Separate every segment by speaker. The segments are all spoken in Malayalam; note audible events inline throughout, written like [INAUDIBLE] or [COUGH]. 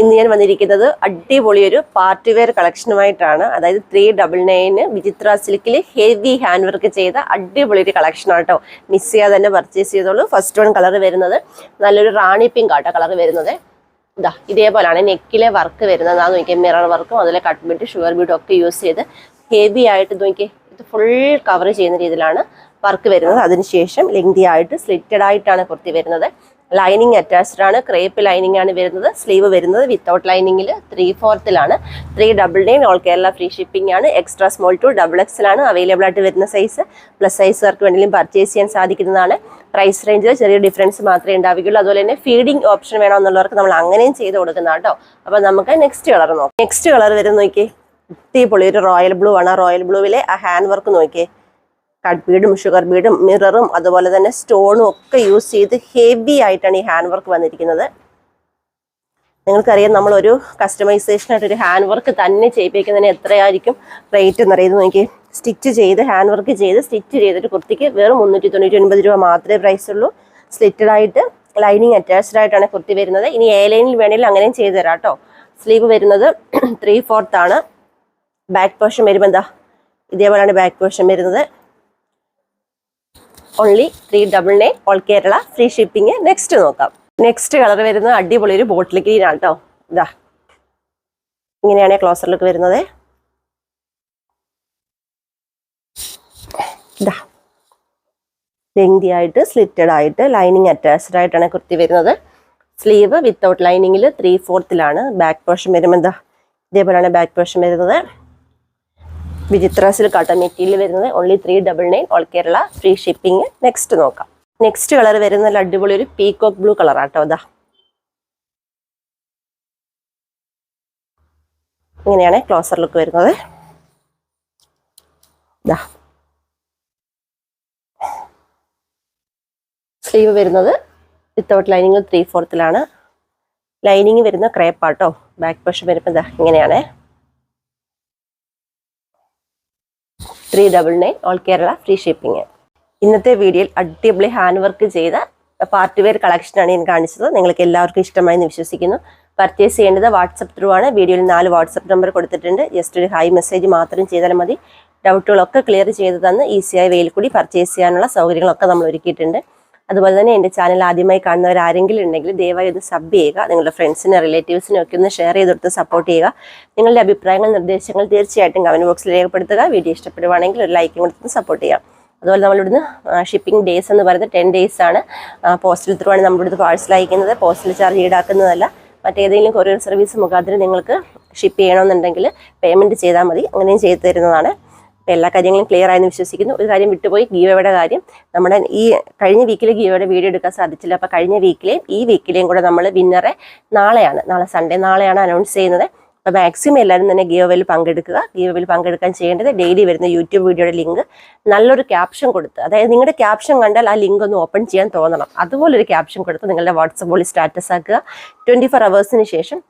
Speaker 1: ഇന്ന് ഞാൻ വന്നിരിക്കുന്നത് അടിപൊളിയൊരു പാർട്ടി വെയർ കളക്ഷനുമായിട്ടാണ്. അതായത് ത്രീ ഡബിൾ നയന് വിചിത്ര സിൽക്കിൽ ഹെവി ഹാൻഡ് വർക്ക് ചെയ്ത അടിപൊളി ഒരു കളക്ഷൻ ആട്ടോ മിസ് ചെയ്യാതെ തന്നെ പർച്ചേസ് ചെയ്തോളൂ. ഫസ്റ്റ് വൺ കളർ വരുന്നത് നല്ലൊരു റാണി പിങ്ക് ആട്ടോ കളർ വരുന്നത്. ഇതാ ഇതേപോലെയാണ് നെക്കിലെ വർക്ക് വരുന്നത്. അതാ നോക്കിയാൽ മിറർ വർക്കും അതിലെ കട്ട് ബിറ്റ് ഷുഗർ ബീറ്റും ഒക്കെ യൂസ് ചെയ്ത് ഹെവി ആയിട്ട് നോക്കിയാൽ ഇത് ഫുൾ കവർ ചെയ്യുന്ന രീതിയിലാണ് വർക്ക് വരുന്നത്. അതിനുശേഷം ലെങ്തി ആയിട്ട് സ്ലിറ്റഡ് ആയിട്ടാണ് കുർത്തി വരുന്നത്. ലൈനിങ് അറ്റാച്ച്ഡ് ആണ്. ക്രേപ്പ് ലൈനിങ് ആണ് വരുന്നത്. സ്ലീവ് വരുന്നത് വിത്തൗട്ട് ലൈനിങ്ങിൽ three ഫോർത്തിലാണ് three double nine all Kerala free shipping ആണ്. Extra small to double XL ആണ് അവൈലബിൾ ആയിട്ട് വരുന്ന സൈസ് പ്ലസ് സൈസുകാർക്ക് വേണമെങ്കിലും പർച്ചേസ് ചെയ്യാൻ സാധിക്കുന്നതാണ്. പ്രൈസ് റേഞ്ചിൽ ചെറിയ ഡിഫറൻസ് മാത്രമേ ഉണ്ടാവുകയുള്ളൂ. അതുപോലെ തന്നെ ഫീഡിംഗ് ഓപ്ഷൻ വേണമെന്നുള്ളവർക്ക് നമ്മൾ അങ്ങനെയും ചെയ്ത് കൊടുക്കുന്ന കേട്ടോ അപ്പോൾ നമുക്ക് നെക്സ്റ്റ് കളർ നോക്കാം. നെക്സ്റ്റ് കളർ വരുന്ന നോക്കിയേ. അടിപൊളി ഒരു റോയൽ ബ്ലൂ ആണ്. റോയൽ ബ്ലൂവിലെ ആ ഹാൻഡ് വർക്ക് നോക്കിയേ. കട്ട് ബീഡും ഷുഗർ ബീഡും മിററും അതുപോലെ തന്നെ സ്റ്റോണും ഒക്കെ യൂസ് ചെയ്ത് ഹെവി ആയിട്ടാണ് ഈ ഹാൻഡ് വർക്ക് വന്നിരിക്കുന്നത്. നിങ്ങൾക്കറിയാം നമ്മളൊരു കസ്റ്റമൈസേഷനായിട്ട് ഒരു ഹാൻഡ് വർക്ക് തന്നെ ചെയ്യിപ്പിക്കുന്നതിന് എത്രയായിരിക്കും റേറ്റ് എന്നറിയുന്നത് എനിക്ക് സ്റ്റിച്ച് ചെയ്ത് ഹാൻഡ് വർക്ക് ചെയ്ത് സ്റ്റിച്ച് ചെയ്തിട്ട് കുർത്തിക്ക് വെറും മുന്നൂറ്റി തൊണ്ണൂറ്റി ഒൻപത് രൂപ മാത്രമേ പ്രൈസ് ഉള്ളൂ. സ്ലിറ്റഡ് ആയിട്ട് ലൈനിങ് അറ്റാച്ച്ഡ് ആയിട്ടാണ് കുർത്തി വരുന്നത്. ഇനി എ ലൈനിൽ വേണമെങ്കിൽ അങ്ങനെയും ചെയ്തു തരാം കേട്ടോ. സ്ലീവ് വരുന്നത് [CLEARS THROAT] ത്രീ ഫോർത്ത് ആണ്. ബാക്ക് പോർഷൻ വരുമ്പോൾ എന്താ? ഇതേപോലെയാണ് ബാക്ക് പോർഷൻ വരുന്നത്. Only three double nine all Kerala free shipping next നോക്കാം. നെക്സ്റ്റ് കളർ വരുന്നത് അടിപൊളി ഒരു ബോട്ടിൽ ഗ്രീൻ ആണ് കേട്ടോ ഇതാ ഇങ്ങനെയാണ് ക്ലോസറിലേക്ക് ലുക്ക് വരുന്നത്. ഇതാ ലെങ്തി ആയിട്ട് സ്ലിറ്റഡ് ആയിട്ട് ലൈനിങ് അറ്റാച്ച്ഡ് ആയിട്ടാണ് കുർത്തി വരുന്നത്. സ്ലീവ് വിത്തൗട്ട് ലൈനിങ്ങിൽ ത്രീ ഫോർത്തിലാണ് ബാക്ക് പോർഷൻ വരുമ്പോൾ എന്താ ഇതേപോലെയാണ് ബാക്ക് പോർഷൻ വരുന്നത്. വിചിത്ര സിൽക്കാട്ട മെറ്റീരിയൽ വരുന്നത് only three double nine all Kerala free shipping next നോക്കാം. നെക്സ്റ്റ് കളർ വരുന്ന നല്ല അടിപൊളി ഒരു പീകോക്ക് ബ്ലൂ കളർ ആട്ടോ അതാ ഇങ്ങനെയാണ് ക്ലോസർ ലുക്ക് വരുന്നത്. സ്ലീവ് വരുന്നത് വിത്തൗട്ട് ലൈനിങ് ത്രീ ഫോർത്തിലാണ് ലൈനിങ് വരുന്ന ക്രേപ്പാട്ടോ ബാക്ക് പോഷൻ വരുമ്പോൾ ഇങ്ങനെയാണേ. Three double nine all Kerala free shipping ഇന്നത്തെ വീഡിയോയിൽ അടിപൊളി ഹാൻഡ് വർക്ക് ചെയ്ത പാർട്ടി വെയർ കളക്ഷനാണ് ഞാൻ കാണിച്ചത്. നിങ്ങൾക്ക് എല്ലാവർക്കും ഇഷ്ടമായി എന്ന് വിശ്വസിക്കുന്നു. പർച്ചേസ് ചെയ്യേണ്ടത് വാട്സപ്പ് ത്രൂ ആണ്. വീഡിയോയിൽ നാല് വാട്സപ്പ് നമ്പർ കൊടുത്തിട്ടുണ്ട്. ജസ്റ്റ് ഒരു ഹൈ മെസ്സേജ് മാത്രം ചെയ്താൽ മതി. ഡൗട്ടുകളൊക്കെ ക്ലിയർ ചെയ്ത് തന്ന് ഈസിയായി വെയിൽ കൂടി പർച്ചേസ് ചെയ്യാനുള്ള സൗകര്യങ്ങളൊക്കെ നമ്മൾ ഒരുക്കിയിട്ടുണ്ട്. അതുപോലെ തന്നെ എന്റെ ചാനൽ ആദ്യമായി കാണുന്നവർ ആരെങ്കിലും ഉണ്ടെങ്കിൽ ദയവായി ഒന്ന് സബ് ചെയ്യുക നിങ്ങളുടെ ഫ്രണ്ട്സിനെ റിലേറ്റീവ്സിനെ ഒക്കെ ഒന്ന് ഷെയർ ചെയ്ത് കൊടുത്ത് സപ്പോർട്ട് ചെയ്യുക. നിങ്ങളുടെ അഭിപ്രായങ്ങൾ നിർദ്ദേശങ്ങൾ തീർച്ചയായിട്ടും കമന്റ് ബോക്സിൽ രേഖപ്പെടുത്തുക. വീഡിയോ ഇഷ്ടപ്പെടുവാണെങ്കിൽ ഒരു ലൈക്കും കൊടുത്ത് സപ്പോർട്ട് ചെയ്യാം അതുപോലെ നമ്മളിവിടുന്ന് ഷിപ്പിംഗ് ഡേയ്സ് എന്ന് പറയുന്നത് ടെൻ ഡേയ്സ് ആണ്. പോസ്റ്റൽ ത്രൂ ആണ് നമ്മളിവിടുന്ന് പാഴ്സൽ അയക്കുന്നത്. പോസ്റ്റൽ ചാർജ് ഈടാക്കുന്നതല്ല. മറ്റേതെങ്കിലും കൊറിയർ സർവീസ് മുഖാന്തരം നിങ്ങൾക്ക് ഷിപ്പ് ചെയ്യണമെന്നുണ്ടെങ്കിൽ പേയ്മെന്റ് ചെയ്താൽ മതി. അങ്ങനെയും ചെയ്തു തരുന്നതാണ്. അപ്പോൾ എല്ലാ കാര്യങ്ങളും ക്ലിയർ ആയെന്ന് വിശ്വസിക്കുന്നു. ഒരു കാര്യം വിട്ടുപോയി ഗീവയുടെ കാര്യം? നമ്മുടെ ഈ കഴിഞ്ഞ വീക്കിൽ ഗീവയുടെ വീഡിയോ എടുക്കാൻ സാധിച്ചില്ല. അപ്പോൾ കഴിഞ്ഞ വീക്കിലെയും ഈ വീക്കിലെയും കൂടെ നമ്മൾ വിന്നറെ നാളെയാണ് നാളെ സൺഡേ നാളെയാണ് അനൗൺസ് ചെയ്യുന്നത്. അപ്പോൾ മാക്സിമം എല്ലാവരും തന്നെ ഗീവയിൽ പങ്കെടുക്കുക. ഗീവയിൽ പങ്കെടുക്കാൻ ചെയ്യേണ്ടത് ഡെയിലി വരുന്ന യൂട്യൂബ് വീഡിയോയുടെ ലിങ്ക് നല്ലൊരു ക്യാപ്ഷൻ കൊടുത്ത് അതായത് നിങ്ങളുടെ ക്യാപ്ഷൻ കണ്ടാൽ ആ ലിങ്ക് ഒന്ന് ഓപ്പൺ ചെയ്യാൻ തോന്നണം. അതുപോലൊരു ക്യാപ്ഷൻ കൊടുത്ത് നിങ്ങളുടെ വാട്സപ്പ് വഴി സ്റ്റാറ്റസ് ആക്കുക. ട്വന്റി ഫോർ ശേഷം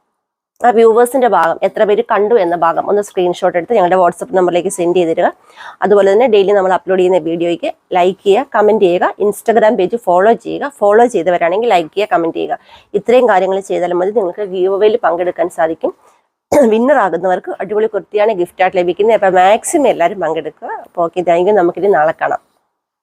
Speaker 1: ആ വ്യൂവേഴ്സിന്റെ ഭാഗം എത്ര പേര് കണ്ടു എന്ന ഭാഗം ഒന്ന് സ്ക്രീൻഷോട്ട് എടുത്ത് ഞങ്ങളുടെ വാട്സപ്പ് നമ്പറിലേക്ക് സെൻഡ് ചെയ്തിടുക. അതുപോലെ തന്നെ ഡെയിലി നമ്മൾ അപ്ലോഡ് ചെയ്യുന്ന വീഡിയോയ്ക്ക് ലൈക്ക് ചെയ്യുക കമന്റ് ചെയ്യുക ഇൻസ്റ്റാഗ്രാം പേജ് ഫോളോ ചെയ്യുക ഫോളോ ചെയ്തവരാണെങ്കിൽ ലൈക്ക് ചെയ്യുക കമന്റ് ചെയ്യുക. ഇത്രയും കാര്യങ്ങൾ ചെയ്താലും മതി. നിങ്ങൾക്ക് ഗീവവേയിൽ പങ്കെടുക്കാൻ സാധിക്കും. വിന്നർ ആകുന്നവർക്ക് അടിപൊളി കുർത്തിയാണ് ഗിഫ്റ്റായിട്ട് ലഭിക്കുന്നത്. അപ്പോൾ മാക്സിമം എല്ലാവരും പങ്കെടുക്കുക. അപ്പോൾ ഓക്കെ താങ്ക് യു നമുക്കിനി നാളെ കാണാം.